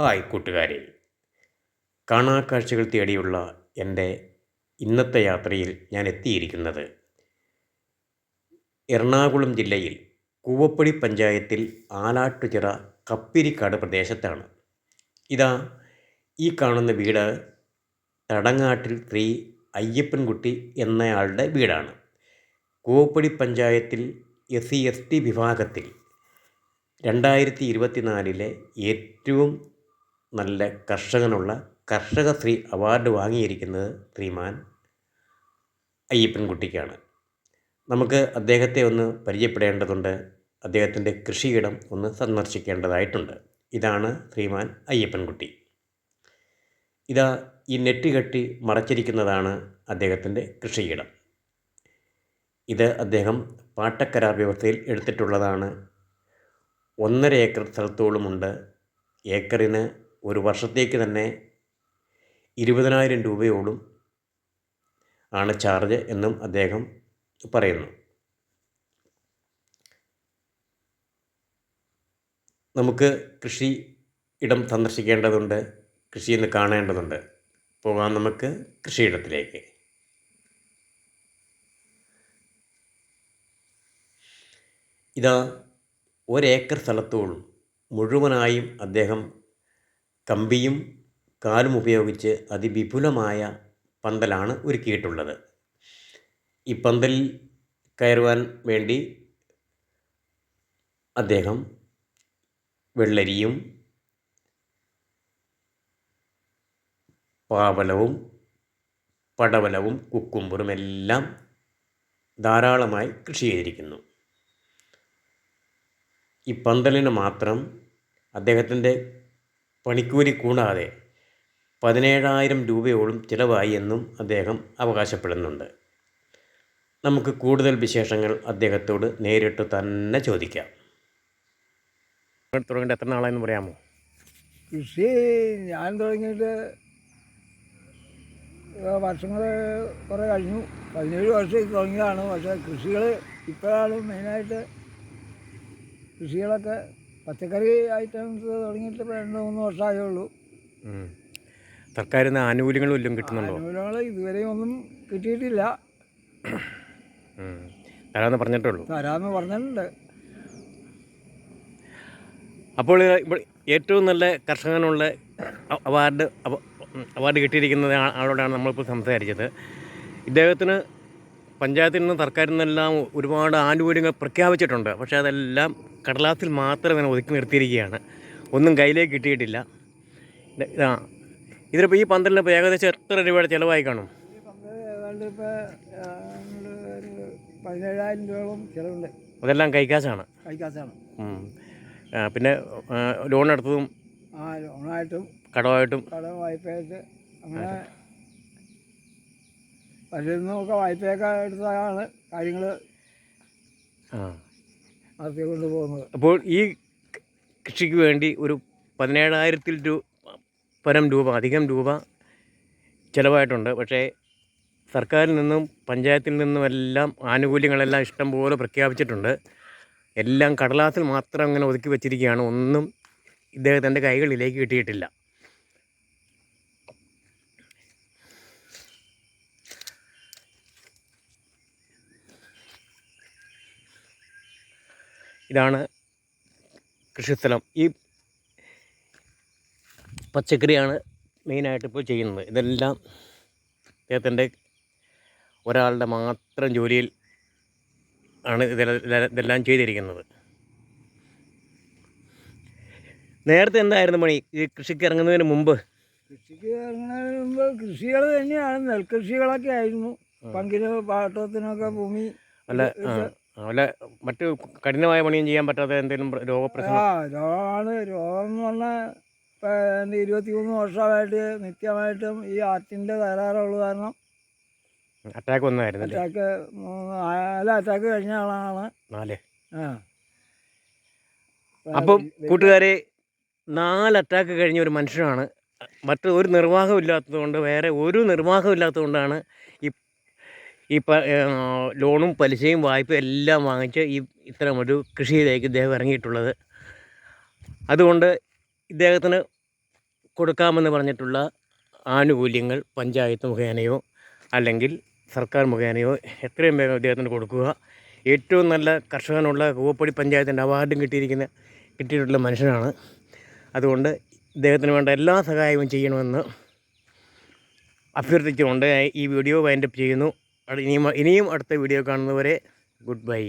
Hi കൂട്ടുകാരെ. കാണാക്കാഴ്ചകൾ തേടിയുള്ള എന്റെ ഇന്നത്തെ യാത്രയിൽ ഞാൻ എത്തിയിരിക്കുന്നത് എറണാകുളം ജില്ലയിൽ കൂവപ്പടി പഞ്ചായത്തിൽ ആലാട്ടുചിറ കപ്പിരിക്കാട് പ്രദേശത്താണ്. ഇതാ ഈ കാണുന്ന വീട് തടങ്ങാട്ടിൽ ശ്രീ അയ്യപ്പൻകുട്ടി എന്നയാളുടെ വീടാണ്. കൂവപ്പടി പഞ്ചായത്തിൽ എസ് സി എസ് ടി വിഭാഗത്തിൽ രണ്ടായിരത്തി ഇരുപത്തിനാലിലെ ഏറ്റവും നല്ല കർഷകനുള്ള കർഷക സ്ത്രീ അവാർഡ് വാങ്ങിയിരിക്കുന്നത് ശ്രീമാൻ അയ്യപ്പൻകുട്ടിക്കാണ് നമുക്ക് അദ്ദേഹത്തെ ഒന്ന് പരിചയപ്പെടേണ്ടതുണ്ട്. അദ്ദേഹത്തിന്റെ കൃഷിയിടം ഒന്ന് സന്ദർശിക്കേണ്ടതായിട്ടുണ്ട്. ഇതാണ് ശ്രീമാൻ അയ്യപ്പൻകുട്ടി ഇതാ ഈ നെറ്റ് കെട്ടി മറച്ചിരിക്കുന്നതാണ് അദ്ദേഹത്തിന്റെ കൃഷിയിടം. ഇത് അദ്ദേഹം പാട്ടക്കരാർ വ്യവസ്ഥയിൽ എടുത്തിട്ടുള്ളതാണ്. ഒന്നര ഏക്കർ സ്ഥലത്തോളമുണ്ട്. ഏക്കറിന് ഒരു വർഷത്തേക്ക് തന്നെ ഇരുപതിനായിരം രൂപയോളം ആണ് ചാർജ് എന്നും അദ്ദേഹം പറയുന്നു. നമുക്ക് കൃഷി ഇടം സന്ദർശിക്കേണ്ടതുണ്ട് കൃഷി ഇന്ന് കാണേണ്ടതുണ്ട്. പോകാം നമുക്ക് കൃഷിയിടത്തിലേക്ക്. ഇതാ ഒരേക്കർ സ്ഥലത്തോളം മുഴുവനായും അദ്ദേഹം കമ്പിയും കാലും ഉപയോഗിച്ച് അതിവിപുലമായ പന്തലാണ് ഒരുക്കിയിട്ടുള്ളത്. ഈ പന്തൽ കയറുവാൻ വേണ്ടി അദ്ദേഹം വെള്ളരിയും പാവലവും പടവലവും കുക്കുമ്പറും എല്ലാം ധാരാളമായി കൃഷി ചെയ്തിരിക്കുന്നു. ഈ പന്തലിന് മാത്രം അദ്ദേഹത്തിന്റെ പണിക്കൂലി കൂടാതെ പതിനേഴായിരം രൂപയോളം ചിലവായി എന്നും അദ്ദേഹം അവകാശപ്പെടുന്നുണ്ട്. നമുക്ക് കൂടുതൽ വിശേഷങ്ങൾ അദ്ദേഹത്തോട് നേരിട്ട് തന്നെ ചോദിക്കാം. തുടങ്ങിയിട്ട് എത്ര നാളായെന്ന് പറയാമോ? കൃഷി ഞാൻ തുടങ്ങിയിട്ട് വർഷങ്ങൾ കുറേ കഴിഞ്ഞു. പതിനേഴ് വർഷം തുടങ്ങിയതാണ്. പക്ഷേ കൃഷികൾ ഇപ്പോഴാണ് മെയിനായിട്ട് കൃഷികളൊക്കെ പച്ചക്കറി ഐറ്റംസ് തുടങ്ങിയിട്ട് രണ്ട് മൂന്ന് വർഷമായേ ഉള്ളൂ. സർക്കാരിൽ നിന്ന് ആനുകൂല്യങ്ങളും വല്ലതും കിട്ടുന്നുണ്ടോ? ആനുകൂല്യങ്ങൾ ഇതുവരെയും ഒന്നും കിട്ടിയിട്ടില്ല. തരാമെന്ന് പറഞ്ഞിട്ടുള്ളൂ. തരാമെന്ന് പറഞ്ഞിട്ടുണ്ട്. അപ്പോൾ ഏറ്റവും നല്ല കർഷകനുള്ള അവാർഡ് അവാർഡ് കിട്ടിയിരിക്കുന്ന ആ- ആളോടാണ് നമ്മളിപ്പോൾ സംസാരിച്ചത്. ഇദ്ദേഹത്തിന് പഞ്ചായത്തിൽ നിന്ന് സർക്കാരിൽ നിന്നെല്ലാം ഒരുപാട് ആനുകൂല്യങ്ങൾ പ്രഖ്യാപിച്ചിട്ടുണ്ട്. പക്ഷേ അതെല്ലാം കടലാസിൽ മാത്രം ഇങ്ങനെ ഒതുക്കി നിർത്തിയിരിക്കുകയാണ്. ഒന്നും കയ്യിലേക്ക് കിട്ടിയിട്ടില്ല. ഇത് ഇതാ. ഇതിലിപ്പോൾ ഈ പന്തലിന് ഇപ്പോൾ ഏകദേശം എത്ര രൂപയുടെ ചിലവായി കാണും? പതിനേഴായിരം രൂപയോളം ചിലവുണ്ട് അതെല്ലാം കൈക്കാശാണ്. കൈക്കാശാണ്. പിന്നെ ലോൺ എടുത്തതും ആ ലോണായിട്ടും കടമായിട്ടും കടം വായ്പയായിട്ട് അങ്ങനെ പലരിൽ നിന്നൊക്കെ വായ്പയൊക്കെ എടുത്താണ് കാര്യങ്ങൾ ആ. അത് കൊണ്ടുപോകുന്നത്. അപ്പോൾ ഈ കൃഷിക്ക് വേണ്ടി ഒരു പതിനേഴായിരത്തിൽ രൂപ പരം രൂപ അധികം രൂപ ചിലവായിട്ടുണ്ട്. പക്ഷേ സർക്കാരിൽ നിന്നും പഞ്ചായത്തിൽ നിന്നും എല്ലാം ആനുകൂല്യങ്ങളെല്ലാം ഇഷ്ടം പോലെ പ്രഖ്യാപിച്ചിട്ടുണ്ട്. എല്ലാം കടലാസിൽ മാത്രം അങ്ങനെ ഒതുക്കി വെച്ചിരിക്കുകയാണ്. ഒന്നും ഇദ്ദേഹത്തിന്റെ കൈകളിലേക്ക് കിട്ടിയിട്ടില്ല. ഇതാണ് കൃഷിസ്ഥലം. ഈ പച്ചക്കറിയാണ് മെയിനായിട്ട് ഇപ്പോൾ ചെയ്യുന്നത്. ഇതെല്ലാം അദ്ദേഹത്തിന്റെ ഒരാളുടെ മാത്രം ജോലിയിൽ ആണ് ഇതെല്ലാം ഇതെല്ലാം ചെയ്തിരിക്കുന്നത്. നേരത്തെ എന്തായിരുന്നു പണി? ഈ കൃഷിക്ക് ഇറങ്ങുന്നതിന് മുമ്പ്? കൃഷിക്ക് ഇറങ്ങുന്നതിന് മുമ്പ് കൃഷികൾ തന്നെയാണ്. നെൽകൃഷികളൊക്കെ ആയിരുന്നു. പങ്കിന് പാട്ടത്തിനൊക്കെ ഭൂമി അല്ല വല്ല മറ്റ് കഠിനമായ പണിയും ചെയ്യാൻ പറ്റാത്ത എന്തെങ്കിലും രോഗപ്രശ്നം? ആ രോഗമാണ് രോഗം എന്ന് പറഞ്ഞാൽ ഇരുപത്തി മൂന്ന് വർഷമായിട്ട് നിത്യമായിട്ടും ഈ ആർട്ടിന്റെ തകരാറുള്ളൂ കാരണം അറ്റാക്ക് വന്നായിരുന്നു അറ്റാക്ക് നാല് അറ്റാക്ക് കഴിഞ്ഞ ആളാണ്. നാല്. ആ. അപ്പം കൂട്ടുകാരെ നാല് അറ്റാക്ക് കഴിഞ്ഞ ഒരു മനുഷ്യനാണ്. മറ്റൊരു നിർവാഹമില്ലാത്തതുകൊണ്ട് വേറെ ഒരു നിർവാഹം ഇല്ലാത്തതുകൊണ്ടാണ് ഈ ലോണും പലിശയും വായ്പയും എല്ലാം വാങ്ങിച്ച് ഈ ഇത്തരം ഒരു കൃഷിയിലേക്ക് ഇദ്ദേഹം ഇറങ്ങിയിട്ടുള്ളത്. അതുകൊണ്ട് ഇദ്ദേഹത്തിന് കൊടുക്കാമെന്ന് പറഞ്ഞിട്ടുള്ള ആനുകൂല്യങ്ങൾ പഞ്ചായത്ത് മുഖേനയോ അല്ലെങ്കിൽ സർക്കാർ മുഖേനയോ എത്രയും വേഗം ഇദ്ദേഹത്തിന് കൊടുക്കുക. ഏറ്റവും നല്ല കർഷകനുള്ള കൂവപ്പൊടി പഞ്ചായത്തിന്റെ അവാർഡും കിട്ടിയിരിക്കുന്ന കിട്ടിയിട്ടുള്ള മനുഷ്യനാണ്. അതുകൊണ്ട് ഇദ്ദേഹത്തിന് വേണ്ട എല്ലാ സഹായവും ചെയ്യണമെന്ന് അഭ്യർത്ഥിച്ചുകൊണ്ട് ഈ വീഡിയോ വൈൻഡപ്പ് ചെയ്യുന്നു. ഇനിയും ഇനിയും അടുത്ത വീഡിയോ കാണുന്നവരെ ഗുഡ് ബൈ